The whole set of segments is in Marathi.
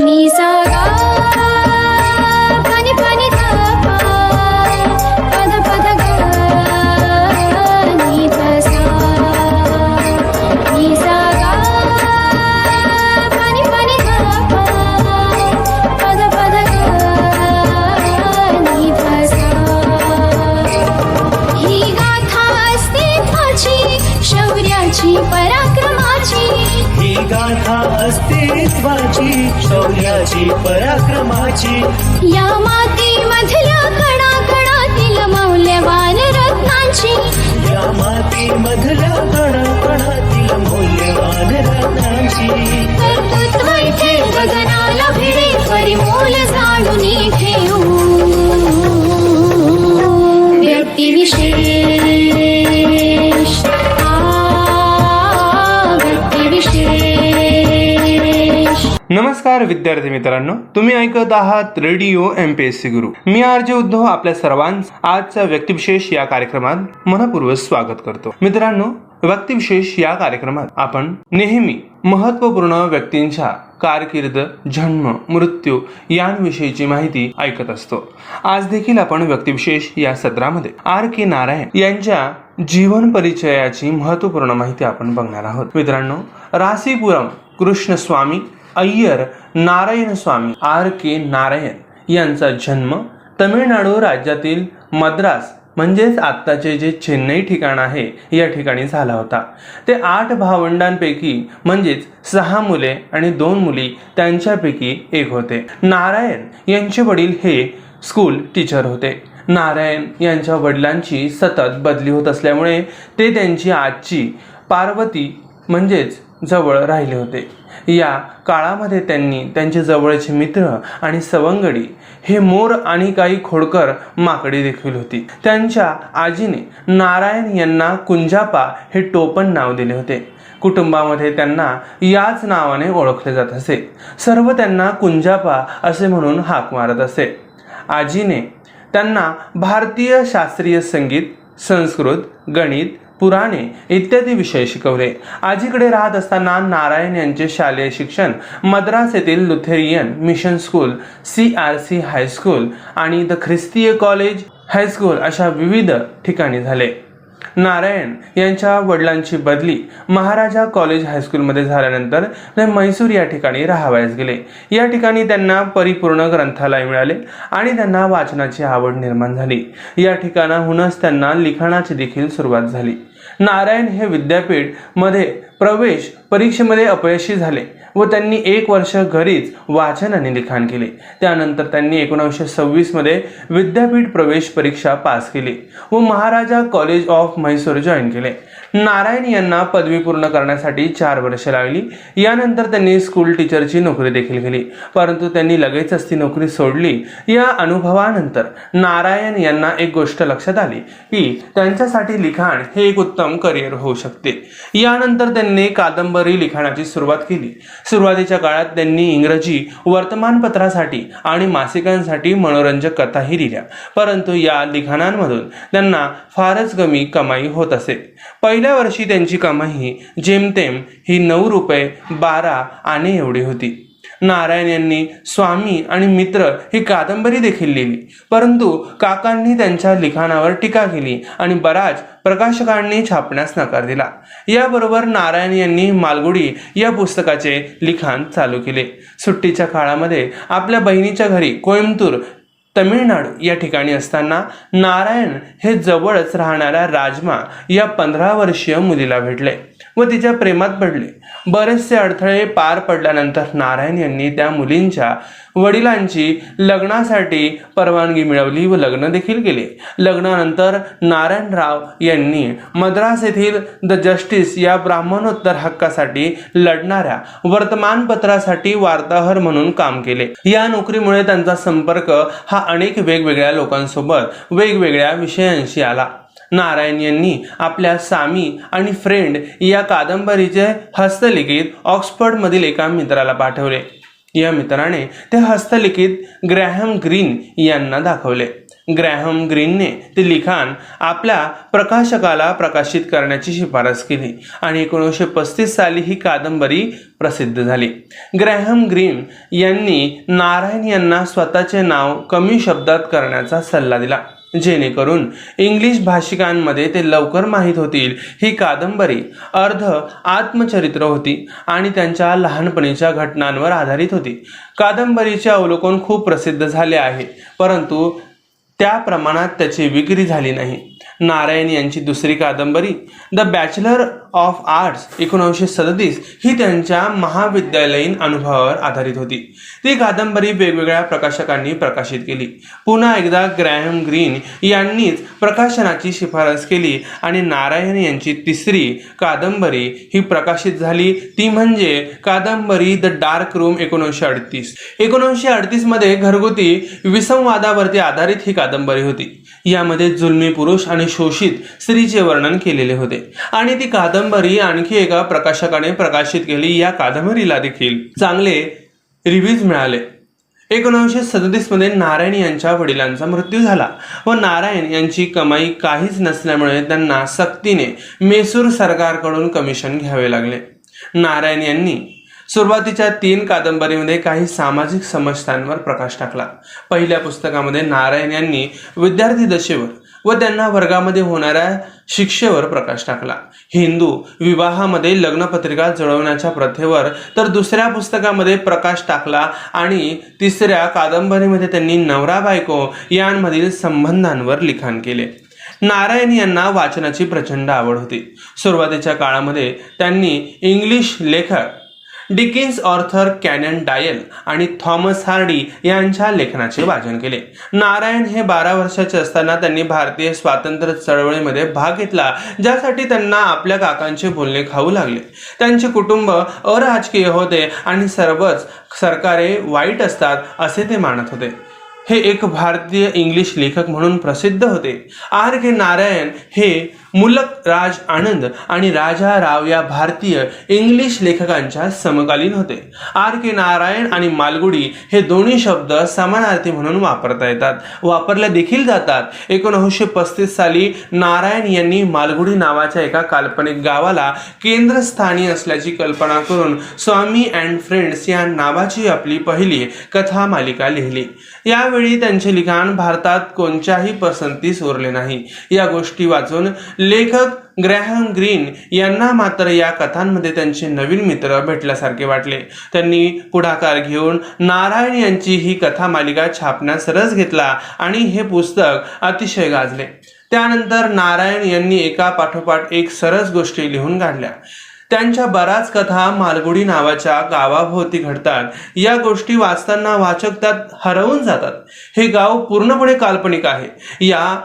नि सा विद्यार्थी मित्रांनो तुम्ही ऐकत आहात radio M P S C Guru. मी आर जे उद्धव आपल्या सर्वांच आजचा व्यक्तिविशेष या कार्यक्रमात मनपूर्वक स्वागत करतो. मित्रांनो व्यक्तिविशेष या कार्यक्रमात आपण नेहमी महत्त्वपूर्ण व्यक्तींच्या कारकीर्द जन्म मृत्यू यांविषयीची माहिती ऐकत असतो. आज देखील आपण व्यक्तिविशेष या सत्रामध्ये आर के नारायण यांच्या जीवन परिचयाची महत्त्वपूर्ण माहिती आपण बघणार आहोत. मित्रांनो रासीपुरम कृष्णस्वामी अय्यर नारायण स्वामी आर के नारायण यांचा जन्म तमिळनाडू राज्यातील मद्रास म्हणजेच आत्ताचे जे चेन्नई ठिकाण आहे या ठिकाणी झाला होता. ते आठ भावंडांपैकी म्हणजेच सहा मुले आणि दोन मुली त्यांच्यापैकी एक होते. नारायण यांचे वडील हे स्कूल टीचर होते. नारायण यांच्या वडिलांची सतत बदली होत असल्यामुळे ते त्यांची आजची पार्वती म्हणजेच जवळ राहिले होते. या काळामध्ये त्यांनी त्यांचे जवळचे मित्र आणि सवंगडी हे मोर आणि काही खोडकर माकडी देखील होती. त्यांच्या आजीने नारायण यांना कुंजापा हे टोपण नाव दिले होते. कुटुंबामध्ये त्यांना याच नावाने ओळखले जात असे. सर्व त्यांना कुंजापा असे म्हणून हाक मारत असे. आजीने त्यांना भारतीय शास्त्रीय संगीत संस्कृत गणित पुराणे इत्यादी विषय शिकवले. आजीकडे राहत असताना नारायण यांचे शालेय शिक्षण मद्रास येथील Lutheran mission school C R C high school आणि द ख्रिस्तीय कॉलेज हायस्कूल अशा विविध ठिकाणी झाले. नारायण यांच्या वडिलांची बदली महाराजा कॉलेज हायस्कूलमध्ये झाल्यानंतर ते म्हैसूर या ठिकाणी राहावयास गेले. या ठिकाणी त्यांना परिपूर्ण ग्रंथालय मिळाले आणि त्यांना वाचनाची आवड निर्माण झाली. या ठिकाणाहूनच त्यांना लिखाणाची देखील सुरुवात झाली. नारायण हे विद्यापीठमध्ये प्रवेश परीक्षेमध्ये अपयशी झाले व त्यांनी एक वर्ष घरीच वाचन आणि लिखाण केले. त्यानंतर त्यांनी एकोणीसशे सव्वीसमध्ये विद्यापीठ प्रवेश परीक्षा पास केली व Maharaja college of Mysore join केले. नारायण यांना पदवी पूर्ण करण्यासाठी चार वर्षे लागली. यानंतर त्यांनी स्कूल टीचरची नोकरी देखील केली. परंतु त्यांनी लगेचच ती नोकरी सोडली. या अनुभवानंतर नारायण यांना एक गोष्ट लक्षात आली की त्यांच्यासाठी लिखाण हे एक उत्तम करिअर होऊ शकते. यानंतर त्यांनी कादंबरी लिखाणाची सुरुवात केली. सुरुवातीच्या काळात त्यांनी इंग्रजी वर्तमानपत्रासाठी आणि मासिकांसाठी मनोरंजक कथाही लिहिल्या. परंतु या लिखाणांमधून त्यांना फारच कमी कमाई होत असे. पहिल्या वर्षी त्यांची कमाई जेमतेम ही नऊ रुपये बारा आणे एवढी होती. नारायण यांनी स्वामी आणि मित्र ही कादंबरी देखील लिहिली. परंतु काकांनी त्यांच्या लिखाणावर टीका केली आणि बराच प्रकाशकांनी छापण्यास नकार दिला. याबरोबर नारायण यांनी मालगुडी या पुस्तकाचे लिखाण चालू केले. सुट्टीच्या काळामध्ये आपल्या बहिणीच्या घरी कोइंबतूर तमिळनाडू या ठिकाणी असताना नारायण हे जवळच राहणाऱ्या राजमा या पंधरा वर्षीय मुलीला भेटले. व तिच्या प्रेमात पडले. बरेचसे अडथळे पार पडल्यानंतर नारायण यांनी त्या मुलींच्या वडिलांची लग्नासाठी परवानगी मिळवली व लग्न देखील केले. लग्नानंतर नारायणराव यांनी मद्रास येथील द जस्टिस या ब्राह्मणोत्तर हक्कासाठी लढणाऱ्या वर्तमानपत्रासाठी वार्ताहर म्हणून काम केले. या नोकरीमुळे त्यांचा संपर्क हा अनेक वेगवेगळ्या लोकांसोबत वेगवेगळ्या विषयांशी आला. नारायण यांनी आपल्या सामी आणि फ्रेंड या कादंबरीचे हस्तलिखित ऑक्सफर्डमधील एका मित्राला पाठवले. या मित्राने ते हस्तलिखित ग्रॅहम ग्रीन यांना दाखवले. ग्रॅहम ग्रीनने ते लिखाण आपल्या प्रकाशकाला प्रकाशित करण्याची शिफारस केली आणि एकोणीसशे पस्तीस साली ही कादंबरी प्रसिद्ध झाली. ग्रॅहम ग्रीन यांनी नारायण यांना स्वतःचे नाव कमी शब्दात करण्याचा सल्ला दिला. जेणेकरून इंग्लिश भाषिकांमध्ये ते लवकर माहीत होतील. ही कादंबरी अर्ध आत्मचरित्र होती आणि त्यांच्या लहानपणीच्या घटनांवर आधारित होती. कादंबरीचे अवलोकन खूप प्रसिद्ध झाले आहे परंतु त्या प्रमाणात त्याची विक्री झाली नाही. नारायण यांची दुसरी कादंबरी द बॅचलर ऑफ आर्ट्स एकोणावीसशे सदतीस ही त्यांच्या महाविद्यालयीन अनुभवावर आधारित होती. ती कादंबरी वेगवेगळ्या प्रकाशकांनी प्रकाशित केली. पुन्हा एकदा ग्रॅहम ग्रीन यांनीच प्रकाशनाची शिफारस केली आणि नारायण यांची तिसरी कादंबरी ही प्रकाशित झाली. ती म्हणजे कादंबरी द डार्क रूम एकोणीसशे अडतीस. एकोणीसशे अडतीसमध्ये घरगुती विसंवादावरती आधारित ही कादंबरी होती. यामध्ये जुलमी पुरुष आणि शोषित स्त्रीचे वर्णन केलेले होते. आणि ती कादंबरी कादंबरी आणखी एका प्रकाशकाने प्रकाशित केली. या कादंबरीला देखील चांगले रिव्ह्यूज मिळाले. एकोणीसशे सदतीसमध्ये नारायण यांच्या वडिलांचा मृत्यू झाला व नारायण यांची कमाई काहीच नसल्यामुळे त्यांना सक्तीने मेसूर सरकारकडून कमिशन घ्यावे लागले. नारायण यांनी सुरुवातीच्या तीन कादंबरीमध्ये काही सामाजिक समस्यांवर प्रकाश टाकला. पहिल्या पुस्तकामध्ये नारायण यांनी विद्यार्थी दशेवर व त्यांना वर्गामध्ये होणाऱ्या शिक्षेवर प्रकाश टाकला. हिंदू विवाहामध्ये लग्नपत्रिका जळवण्याच्या प्रथेवर तर दुसऱ्या पुस्तकामध्ये प्रकाश टाकला आणि तिसऱ्या कादंबरीमध्ये त्यांनी नवरा बायको यांमधील संबंधांवर लिखाण केले. नारायण यांना वाचनाची प्रचंड आवड होती. सुरुवातीच्या काळामध्ये त्यांनी इंग्लिश लेखक डिकिन्स ऑर्थर कॅनन डायल आणि थॉमस हार्डी यांच्या लेखनाचे वाचन केले. नारायण हे बारा वर्षाचे असताना त्यांनी भारतीय स्वातंत्र्य चळवळीमध्ये भाग घेतला ज्यासाठी त्यांना आपल्या काकांचे बोलणे खाऊ लागले. त्यांचे कुटुंब अराजकीय होते आणि सर्वच सरकारे वाईट असतात असे ते मानत होते. हे एक भारतीय इंग्लिश लेखक म्हणून प्रसिद्ध होते. आर के नारायण हे मुलक राज आनंद आणि राजा राव या भारतीय इंग्लिश लेखकांच्या समकालीन होते. आर के नारायण आणि मालगुडी हे दोन्ही शब्द समानार्थी म्हणून वापरता येतात. वापरल्या देखील जातात. एकोणीसशे पस्तीस साली नारायण यांनी मालगुडी नावाच्या एका काल्पनिक गावाला केंद्रस्थानी असल्याची कल्पना करून स्वामी अँड फ्रेंड्स या नावाची आपली पहिली कथा मालिका लिहिली. यावेळी त्यांचे लिखाण भारतात कोणत्याही पसंतीस उरले नाही. या गोष्टी वाचून लेखक ग्रॅहम ग्रीन यांना मात्र या कथांमध्ये त्यांचे नवीन मित्र भेटल्यासारखे वाटले. त्यांनी पुढाकार घेऊन नारायण यांची ही कथा मालिका छापण्यास रस घेतला आणि हे पुस्तक अतिशय गाजले. त्यानंतर नारायण यांनी एका पाठोपाठ एक सरस गोष्टी लिहून काढल्या. त्यांच्या बऱ्याच कथा मालगुडी नावाच्या गावाभोवती घडतात. या गोष्टी वाचताना वाचक त्यात हरवून जातात. हे गाव पूर्णपणे काल्पनिक आहे. या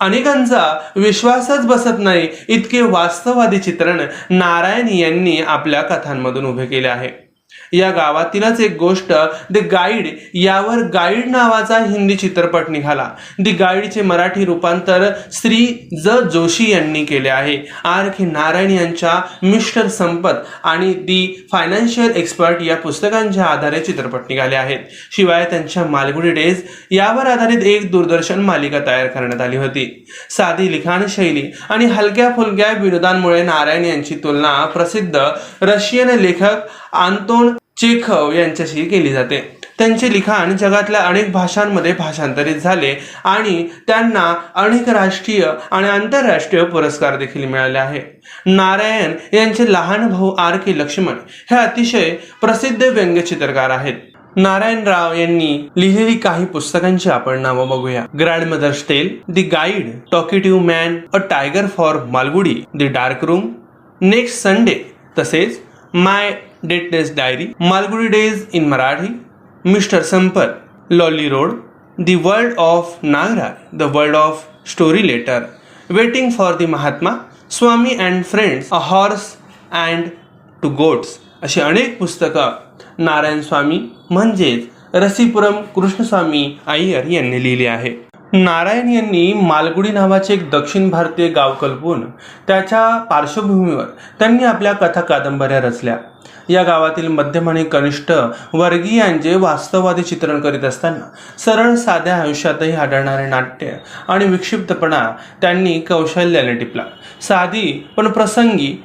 अनेकांचा विश्वासच बसत नाही. इतके वास्तववादी चित्रण नारायण यांनी आपल्या कथांमधून उभे केले आहे. या गावातीलच एक गोष्ट द गाईड यावर गाईड नावाचा हिंदी चित्रपट निघाला. दी गाईडचे मराठी रूपांतर श्री ज. जोशी यांनी केले आहे. आर. के. नारायण यांच्या मिस्टर संपत आणि दी फायनान्शियल एक्सपर्ट या पुस्तकांच्या आधारे चित्रपट निघाले आहेत. शिवाय त्यांच्या मालगुडी डेज यावर आधारित एक दूरदर्शन मालिका तयार करण्यात आली होती. साधी लिखाण शैली आणि हलक्या फुलक्या विनोदांमुळे नारायण यांची तुलना प्रसिद्ध रशियन लेखक आंतोन चेखव यांच्याशी केली जाते. त्यांचे लिखाण जगातल्या अनेक भाषांमध्ये भाषांतरित झाले आणि त्यांना अनेक राष्ट्रीय आणि आंतरराष्ट्रीय पुरस्कार देखील मिळाले आहे. नारायण यांचे लहान भाऊ आर के लक्ष्मण हे अतिशय प्रसिद्ध व्यंगचित्रकार आहेत. नारायण राव यांनी लिहिलेली काही पुस्तकांची आपण नावं बघूया. Grandmother's tale the guide talkative man a tiger for Malgudi the dark room next Sunday तसेच my dateless diary Malgudi days in Marathi mister Sampath Lawley road the world of Nagaraj the world of storyteller waiting for the Mahatma Swami and friends a horse and two goats अशी अनेक पुस्तकं नारायण स्वामी म्हणजेच रसीपुरम कृष्णस्वामी अय्यर यांनी लिहिली आहे नारायण यांनी मालगुडी नावाचे एक दक्षिण भारतीय गाव कल्पून त्याच्या पार्श्वभूमीवर त्यांनी आपल्या कथा कादंबऱ्या रचल्या. या गावातील मध्यम आणि कनिष्ठ वर्गीयांचे वास्तववादी चित्रण करीत असताना सरळ साध्या आयुष्यातही आढळणारे नाट्य आणि विक्षिप्तपणा त्यांनी कौशल्याने टिपला. साधी पण प्रसंगी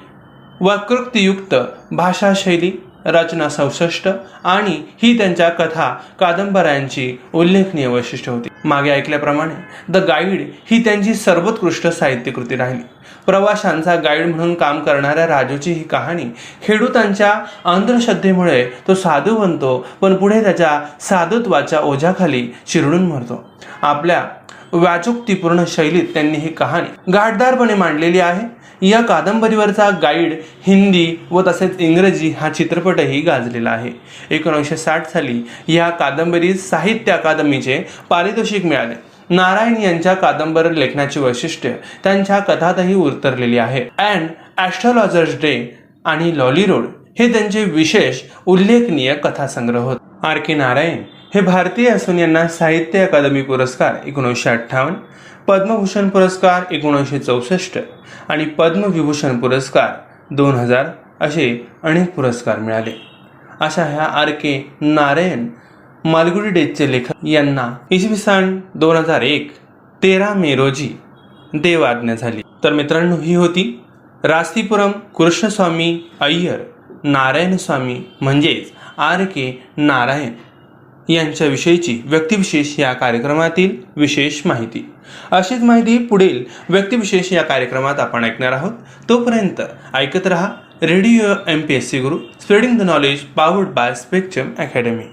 वक्रोक्तियुक्त भाषाशैली रचना सौसष्ट आणि ही त्यांच्या कथा कादंबऱ्यांची उल्लेखनीय वैशिष्ट्य होती. मागे ऐकल्याप्रमाणे द गाईड ही त्यांची सर्वोत्कृष्ट साहित्यकृती राहिली. प्रवाशांचा गाईड म्हणून काम करणाऱ्या राजूची ही कहाणी खेडूतांच्या अंधश्रद्धेमुळे तो साधू बनतो पण पुढे त्याच्या साधुत्वाच्या ओझ्याखाली चिरडून मरतो. आपल्या व्याचुक्तीपूर्ण शैलीत त्यांनी ही कहाणी गाठदारपणे मांडलेली आहे. या कादंबरीवरचा गाईड हिंदी व तसेच इंग्रजी हा चित्रपटही गाजलेला आहे. एकोणीसशे साठ साली या कादंबरीत साहित्य अकादमीचे पारितोषिक मिळाले. नारायण यांच्या कादंबरी लेखनाची वैशिष्ट्य त्यांच्या कथातही उतरलेली आहे. अँड ॲस्ट्रॉलॉजर्स डे आणि लॉली रोड हे त्यांचे विशेष उल्लेखनीय कथासंग्रह होत. आर के नारायण हे भारतीय असून यांना साहित्य अकादमी पुरस्कार एकोणीसशे अठ्ठावन्न पद्मभूषण पुरस्कार एकोणीसशे चौसष्ट आणि पद्मविभूषण पुरस्कार दोन हजार असे अनेक पुरस्कार मिळाले. अशा ह्या आर के नारायण मालगुडी डेजचे लेखक यांना इसवी सन दोन हजार एक तेरा मे रोजी देवाज्ञा झाली. तर मित्रांनो ही होती रास्तीपुरम कृष्णस्वामी अय्यर नारायणस्वामी म्हणजेच आर के नारायण. यांच्याविषयीची व्यक्तिविशेष या कार्यक्रमातील विशेष माहिती. अशीच माहिती पुढील व्यक्तिविशेष या कार्यक्रमात आपण ऐकणार आहोत. तोपर्यंत ऐकत रहा radio M P S C Guru spreading the knowledge powered by Spectrum academy.